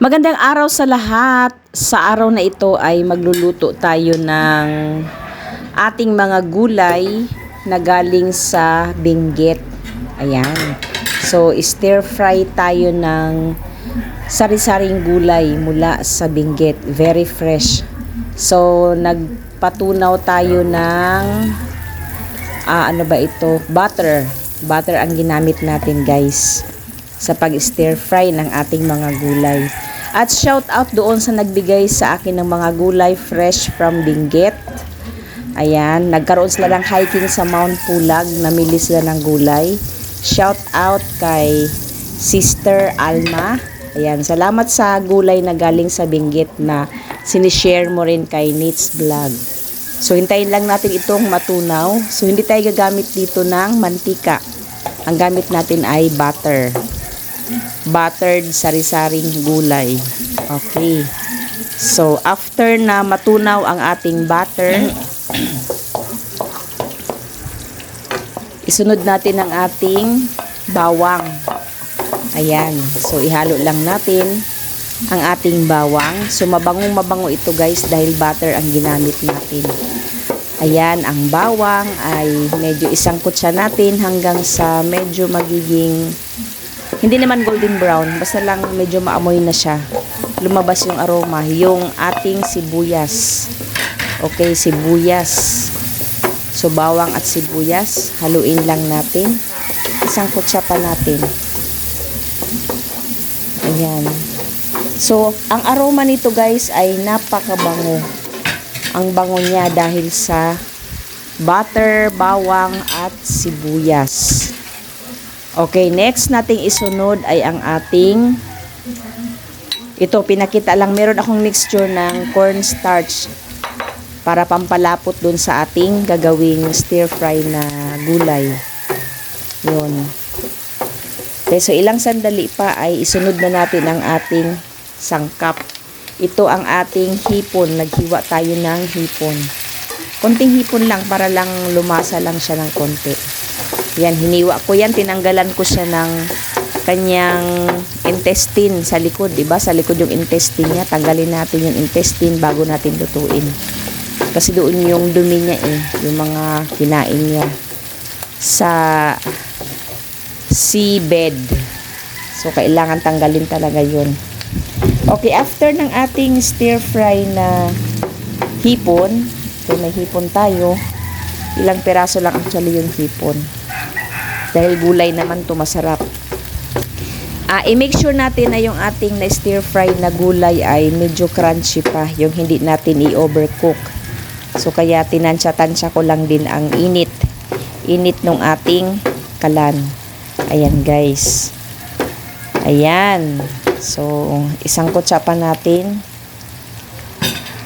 Magandang araw sa lahat. Sa araw na ito ay magluluto tayo ng ating mga gulay na galing sa Benguet. Ayan. So, stir fry tayo ng sari-saring gulay mula sa Benguet. Very fresh. So, nagpatunaw tayo ng ah, ano ba ito? Butter. Butter ang ginamit natin, guys sa pag-stir fry ng ating mga gulay. At shout out doon sa nagbigay sa akin ng mga gulay fresh from Benguet. Ayan, nagkaroon sila ng hiking sa Mount Pulag, namili sila ng gulay. Shout out kay Sister Alma. Ayan, salamat sa gulay na galing sa Benguet na sinishare mo rin kay Nits Vlog. So, hintayin lang natin itong matunaw. So, hindi tayo gagamit dito ng mantika. Ang gamit natin ay butter buttered sari-saring gulay. Okay. So, after na matunaw ang ating butter, isunod natin ang ating bawang. Ayan. So, ihalo lang natin ang ating bawang. So, mabangong mabango ito guys dahil butter ang ginamit natin. Ayan, ang bawang ay medyo isang kutsa natin hanggang sa medyo magiging hindi naman golden brown, basta lang medyo maamoy na siya. Lumabas yung aroma, yung ating sibuyas. Okay, sibuyas. So, bawang at sibuyas, haluin lang natin. Isang kutsa pa natin. Ayan. So, ang aroma nito guys ay napakabango. Ang bango niya dahil sa butter, bawang at sibuyas. Okay, next nating isunod ay ang ating ito pinakita lang meron akong mixture ng cornstarch para pampalapot dun sa ating gagawing stir fry na gulay. Yun. Okay, so ilang sandali pa ay isunod na natin ang ating sangkap. Ito ang ating hipon. Naghiwa tayo ng hipon. Konting hipon lang para lang lumasa lang siya ng konti. Yan, hiniwa ko yan. Tinanggalan ko siya ng kanyang intestine sa likod. Diba? Sa likod yung intestine niya. Tanggalin natin yung intestine bago natin lutuin. Kasi doon yung dumi niya eh. Yung mga kinain niya. Sa seabed. So, kailangan tanggalin talaga yun. Okay, after ng ating stir fry na hipon, okay, may hipon tayo. Ilang peraso lang actually yung hipon. Dahil gulay naman to masarap. Ah, i-make sure natin na yung ating na stir fry na gulay ay medyo crunchy pa, yung hindi natin i-overcook. So kaya tinansya-tansya ko lang din ang init. Init ng ating kalan. Ayan guys. Ayan. So, isang kutsa pa natin.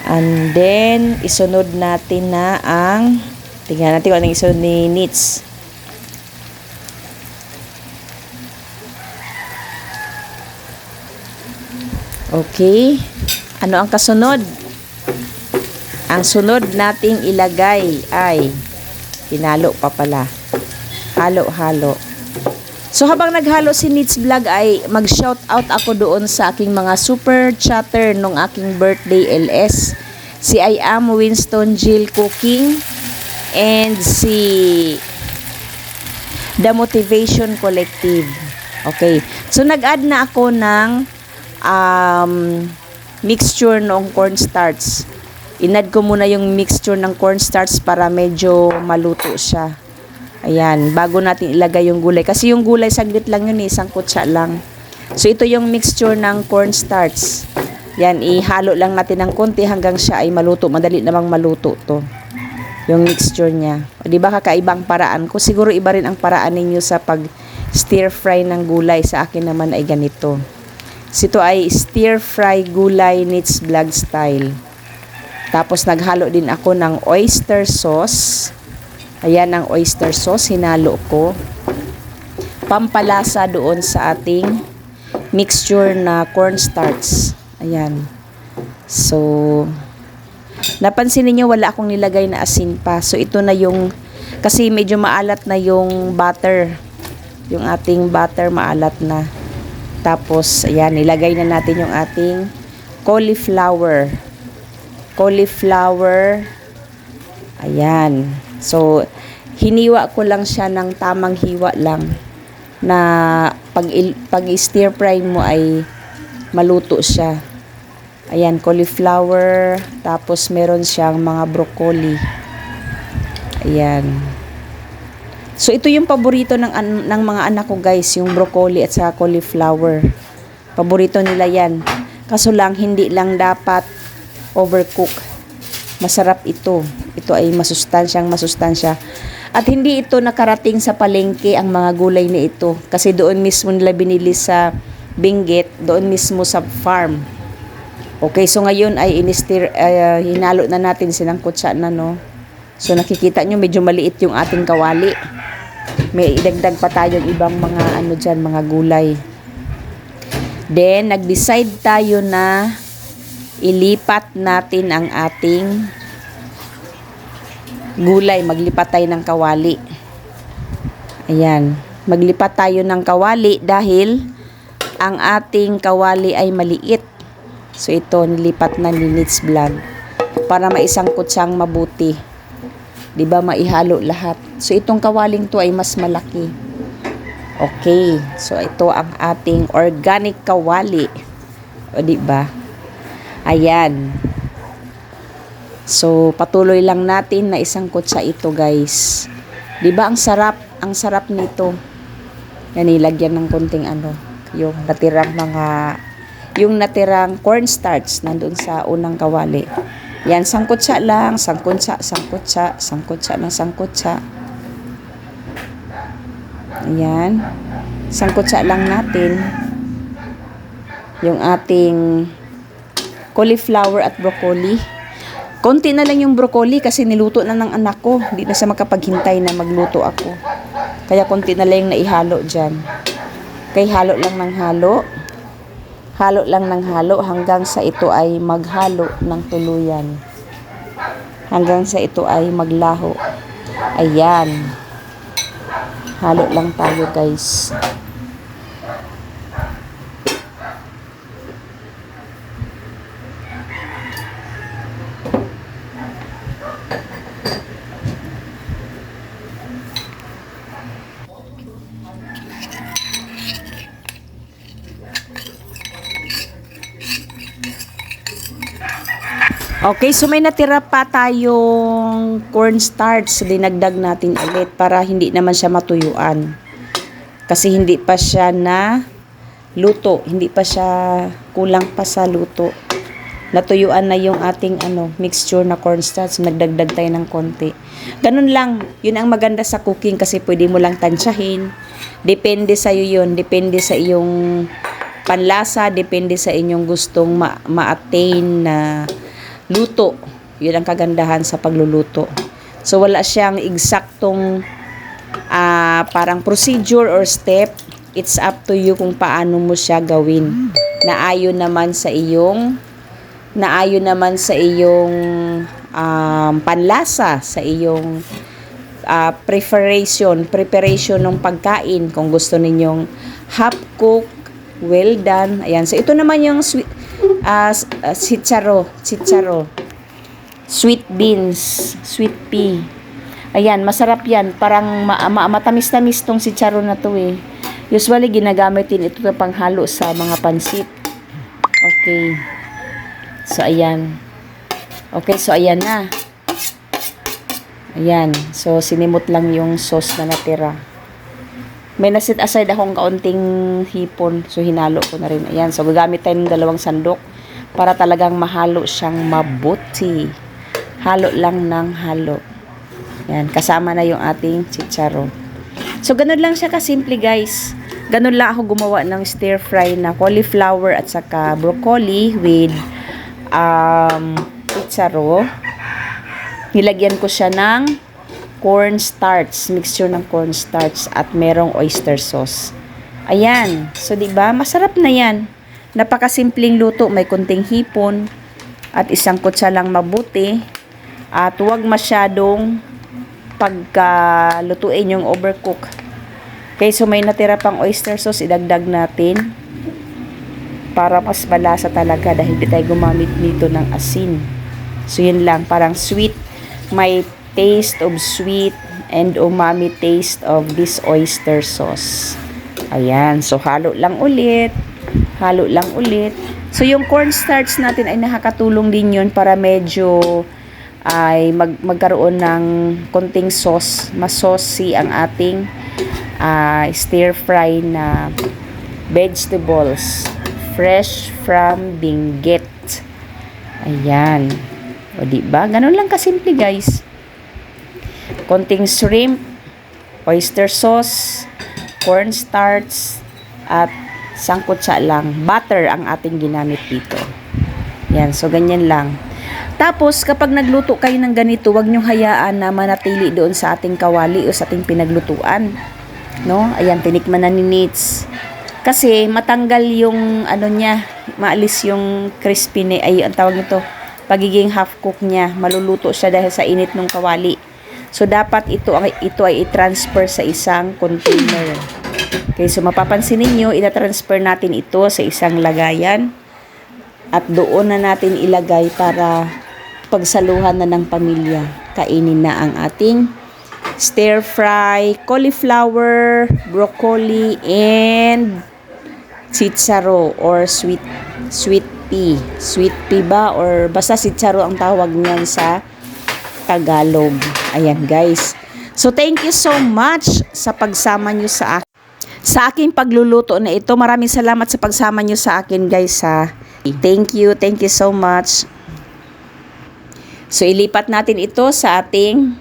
And then, isunod natin na ang, tingnan natin kung anong isunod ni Nits. Okay. Ano ang kasunod? Ang sunod nating ilagay ay pinalo pa pala. Halo-halo. So habang naghalo si Nits Vlog ay mag-shout out ako doon sa aking mga super chatter nung aking birthday LS. Si I am Winston Jill Cooking and si The Motivation Collective. Okay. So nag-add na ako ng um, mixture ng cornstarch. Inad ko muna yung mixture ng cornstarch para medyo maluto siya. Ayan, bago natin ilagay yung gulay. Kasi yung gulay, saglit lang yun, eh, isang kutsa lang. So, ito yung mixture ng cornstarch. Yan, ihalo lang natin ng konti hanggang siya ay maluto. Madali namang maluto to. Yung mixture niya. O, di ba kakaibang paraan ko? Siguro iba rin ang paraan ninyo sa pag stir fry ng gulay. Sa akin naman ay ganito. Ito ay stir fry gulay Nits Vlog style. Tapos naghalo din ako ng oyster sauce. Ayan ang oyster sauce, hinalo ko. Pampalasa doon sa ating mixture na cornstarch. Ayan. So, napansin niyo wala akong nilagay na asin pa. So, ito na yung, kasi medyo maalat na yung butter. Yung ating butter maalat na. Tapos, ayan, nilagay na natin yung ating cauliflower. Cauliflower. Ayan. So, hiniwa ko lang siya ng tamang hiwa lang na pag, pag stir fry mo ay maluto siya. Ayan, cauliflower. Tapos, meron siyang mga broccoli. Ayan. So ito yung paborito ng ng mga anak ko guys, yung broccoli at saka cauliflower. Paborito nila 'yan. Kaso lang hindi lang dapat overcook. Masarap ito. Ito ay masustansyang masustansya. At hindi ito nakarating sa palengke ang mga gulay na ito kasi doon mismo nila binili sa Benguet, doon mismo sa farm. Okay, so ngayon ay inistir uh, hinalo na natin silang kutsa na no. So nakikita nyo medyo maliit yung ating kawali. May idagdag pa tayong ibang mga ano dyan, mga gulay. Then, nag-decide tayo na ilipat natin ang ating gulay. Maglipat tayo ng kawali. Ayan. Maglipat tayo ng kawali dahil ang ating kawali ay maliit. So, ito, nilipat na ni Nits Vlog para maisangkot siyang mabuti. 'Di ba maihalo lahat. So itong kawaling to ay mas malaki. Okay. So ito ang ating organic kawali. O 'di ba? Ayan. So patuloy lang natin na isang kutsa ito, guys. 'Di ba ang sarap, ang sarap nito. Yan nilagyan ng konting ano, yung natirang mga yung natirang cornstarch nandun sa unang kawali. Yan, sangkutsa lang, sangkutsa, sangkutsa, sangkutsa ng sangkutsa. Ayan. Sangkutsa lang natin yung ating cauliflower at broccoli. Konti na lang yung broccoli kasi niluto na ng anak ko. Hindi na siya makapaghintay na magluto ako. Kaya konti na lang yung naihalo dyan. Kaya halo lang ng halo halo lang ng halo hanggang sa ito ay maghalo ng tuluyan. Hanggang sa ito ay maglaho. Ayan. Halo lang tayo guys. Okay, so may natira pa tayong cornstarch. Dinagdag natin ulit para hindi naman siya matuyuan. Kasi hindi pa siya na luto. Hindi pa siya kulang pa sa luto. Natuyuan na yung ating ano, mixture na cornstarch. Nagdagdag tayo ng konti. Ganun lang. Yun ang maganda sa cooking kasi pwede mo lang tansyahin. Depende sa iyo yun. Depende sa iyong panlasa. Depende sa inyong gustong ma- ma-attain na luto. Yun ang kagandahan sa pagluluto. So, wala siyang eksaktong ah, parang procedure or step. It's up to you kung paano mo siya gawin. Naayon naman sa iyong naayon naman sa iyong um, panlasa, sa iyong ah, preparation, preparation ng pagkain kung gusto ninyong half cook, well done. Ayan. So ito naman yung sweet uh, chicharo, chicharo. Sweet beans, sweet pea. Ayan, masarap yan. Parang ma- ma- matamis-tamis tong chicharo na to eh. Usually, ginagamit din ito na panghalo sa mga pansit. Okay. So, ayan. Okay, so ayan na. Ayan. So, sinimot lang yung sauce na natira. May nasit aside akong kaunting hipon. So, hinalo ko na rin. Ayan. So, gagamit tayo ng dalawang sandok para talagang mahalo siyang mabuti. Halo lang ng halo. Ayan. Kasama na yung ating chicharo. So, ganun lang siya kasimple, guys. Ganun lang ako gumawa ng stir fry na cauliflower at saka broccoli with um, chicharo. Nilagyan ko siya ng cornstarch, mixture ng cornstarch at merong oyster sauce. Ayan. So, 'di ba? Masarap na 'yan. Napakasimpleng luto, may kunting hipon at isang kutsa lang mabuti. At huwag masyadong pagkalutuin yung overcook. Okay, so may natira pang oyster sauce, idagdag natin. para mas malasa talaga dahil di tayo gumamit nito ng asin. So yun lang, parang sweet. May taste of sweet and umami taste of this oyster sauce. Ayan, so halo lang ulit. Halo lang ulit. So yung cornstarch natin ay nakakatulong din yun para medyo ay mag, magkaroon ng konting sauce, mas saucy ang ating ah, stir fry na vegetables fresh from Benguet. Ayan. O di ba? Ganun lang kasimple, guys. Konting shrimp, oyster sauce, cornstarch, at sangkutsa lang. Butter ang ating ginamit dito. Yan. So, ganyan lang. Tapos, kapag nagluto kayo ng ganito, huwag nyo hayaan na manatili doon sa ating kawali o sa ating pinaglutuan. No? Ayan, tinikman na ni Nits. Kasi matanggal yung ano niya, maalis yung crispy ni ay ang tawag nito, pagiging half cook niya. Maluluto siya dahil sa init ng kawali. So dapat ito ay ito ay i-transfer sa isang container. Okay, so mapapansin niyo, ina-transfer natin ito sa isang lagayan at doon na natin ilagay para pagsaluhan na ng pamilya. Kainin na ang ating stir fry, cauliflower, broccoli, and chicharo or sweet sweet pea. Sweet pea ba or basta chicharo ang tawag niyan sa Tagalog. Ayan guys. So thank you so much sa pagsama niyo sa akin. Sa aking pagluluto na ito, maraming salamat sa pagsama niyo sa akin guys ha. Thank you, thank you so much. So ilipat natin ito sa ating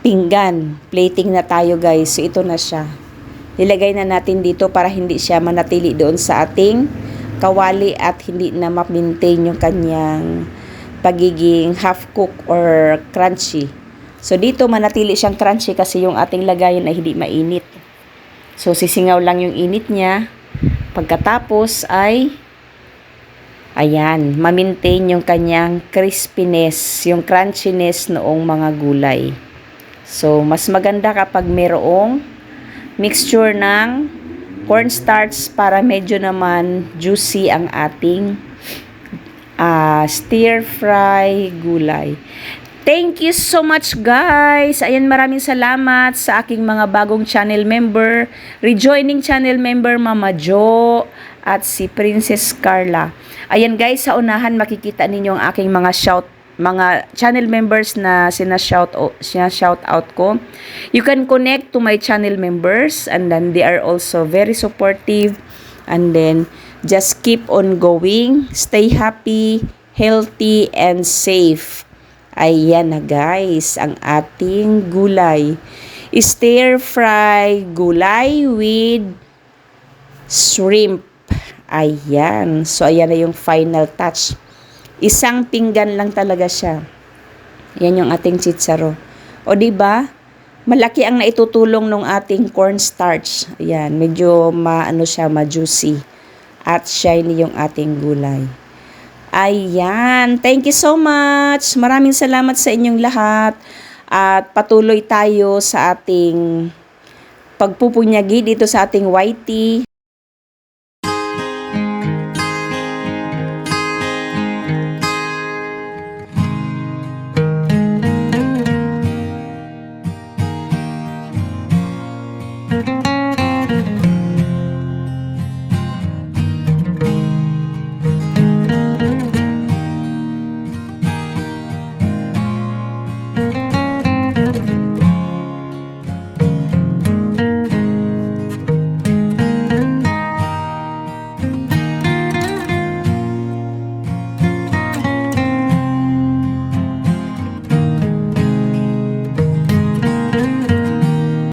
pinggan. Plating na tayo guys. So ito na siya. Nilagay na natin dito para hindi siya manatili doon sa ating kawali at hindi na ma-maintain yung kanyang pagiging half cook or crunchy. So dito manatili siyang crunchy kasi yung ating lagayan ay hindi mainit. So sisingaw lang yung init niya. Pagkatapos ay ayan, ma-maintain yung kanyang crispiness, yung crunchiness noong mga gulay. So mas maganda kapag mayroong mixture ng cornstarch para medyo naman juicy ang ating ah, stir fry gulay. Thank you so much guys. Ayan maraming salamat sa aking mga bagong channel member, rejoining channel member Mama Jo at si Princess Carla. Ayan guys, sa unahan makikita ninyo ang aking mga shout mga channel members na sina shout sina shout out ko. You can connect to my channel members and then they are also very supportive and then just keep on going, stay happy, healthy and safe. Ayan na guys, ang ating gulay. Stir fry gulay with shrimp. Ayan. So, ayan na yung final touch. Isang pinggan lang talaga siya. Yan yung ating chitsaro. O di ba? Malaki ang naitutulong ng ating cornstarch. Ayan, medyo maano siya, ma-juicy. At shiny yung ating gulay. Ayan, thank you so much. Maraming salamat sa inyong lahat. At patuloy tayo sa ating pagpupunyagi dito sa ating YT.